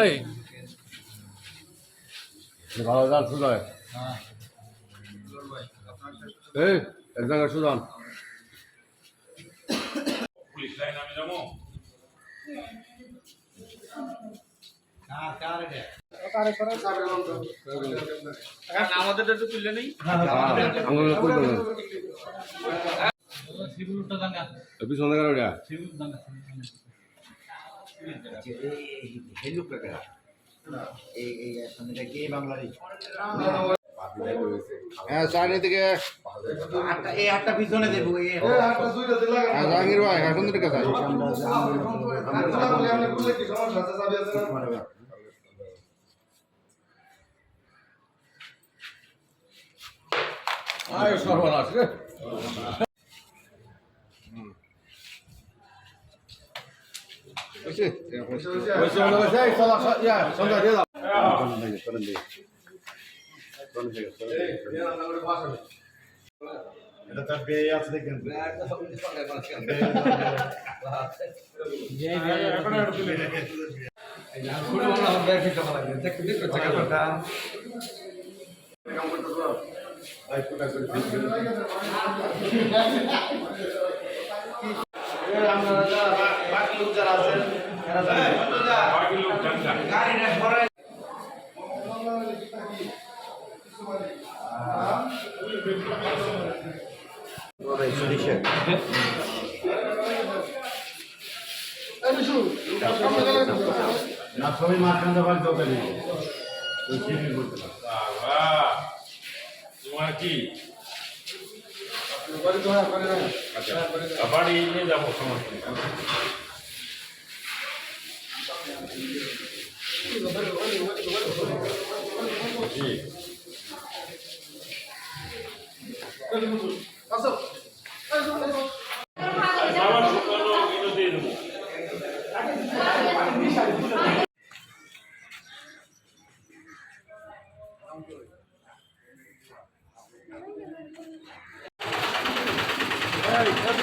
এই। ভালো যান সুদায় এই এক জায়গায় সুদান পুলিশ লাইন আমি যাব? আমাদেরটা তো তুললে নেই? করবেন পিছন হ্যাঁ থেকে। এই হ্যাঁ জাহাঙ্গীর ভাই সুন্দর কথা আয় সর্বনাশ রে। সন্ধ্যা দিয়ে দাও এটা তার বেয়ে না সবাই মাঝখানে দেওয়ার। বাবা তোমার কি আচ্ছা বাড়ি নিয়ে যাব সমস্যা নেই। জি Đây.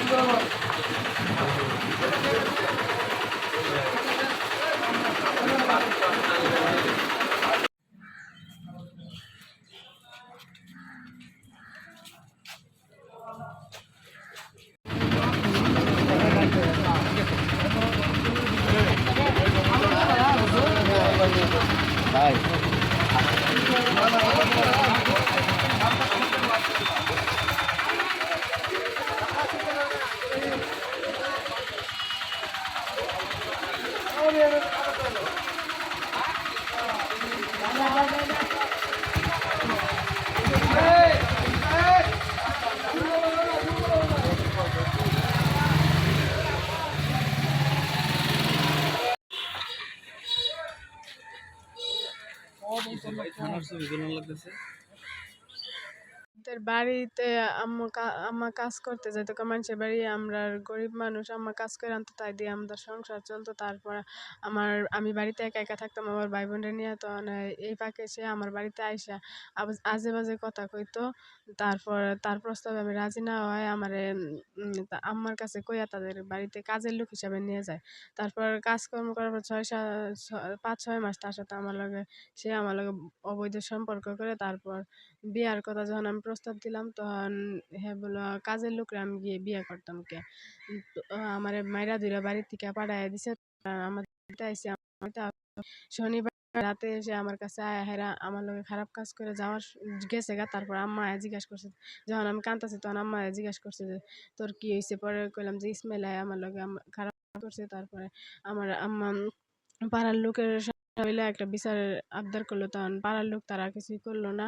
শুকানো ছবি কেমন দেবো আমাদের বাড়িতে আম্মু কা- আম্মা কাজ করতে যেত মানুষের বাড়ি, আমরা গরিব মানুষ, আম্মা কাজ করে আনতো, তাই দিয়ে আমাদের সংসার চলতো। তারপর আমার, আমি বাড়িতে একা একা থাকতাম, আমার ভাই বোনরা নিয়ে তো এই পাকে সে আমার বাড়িতে আইসা আজে বাজে কথা কইতো। তারপর, তার প্রস্তাবে আমি রাজি না হয়, আমার আম্মার কাছে কইয়া তাদের বাড়িতে কাজের লোক হিসাবে নিয়ে যায়। তারপর কাজকর্ম করার পর ছয় সাত পাঁচ, ছয় মাস তার সাথে আমার লগে, সে আমার লগে অবৈধ সম্পর্ক করে। তারপর বিয়ার কথা যখন আমি প্রস্তাব দিলাম, তখন হ্যাঁ বলল, কাজের লোকরা আমি গিয়ে বিয়ে করতাম কে? আমার মাইরা দুইরা বাড়ি থেকে পাঠাইয়া দিছে। আমার আইসে শনিবার রাতে এসে আমার কাছে আয়া হেরা আমার লগে খারাপ কাজ করে যাওয়ার গেছে গা। তারপর আম্মা আয়া জিজ্ঞাসা করছে, যখন আমি কান্তাছি তখন আম্মা আয়া জিজ্ঞাসা করছে যে, তোর কি হয়েছে পরে কইলাম যে ইসমাইল আয় আমার আম্মা- খারাপ করছে। তারপরে আমার আম্মা পাড়ার লোকের মিলে একটা বিচারের আবদার করল। তখন পাড়ার লোক তারা কিছুই করল না।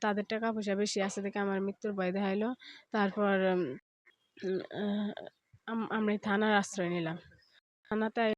তাদের টাকা পয়সা বেশি আছে দেখে আমার মৃত্যুর ভয় দেখাইলো। তারপর আম- আমরা থানার আশ্রয় নিলাম। থানাতে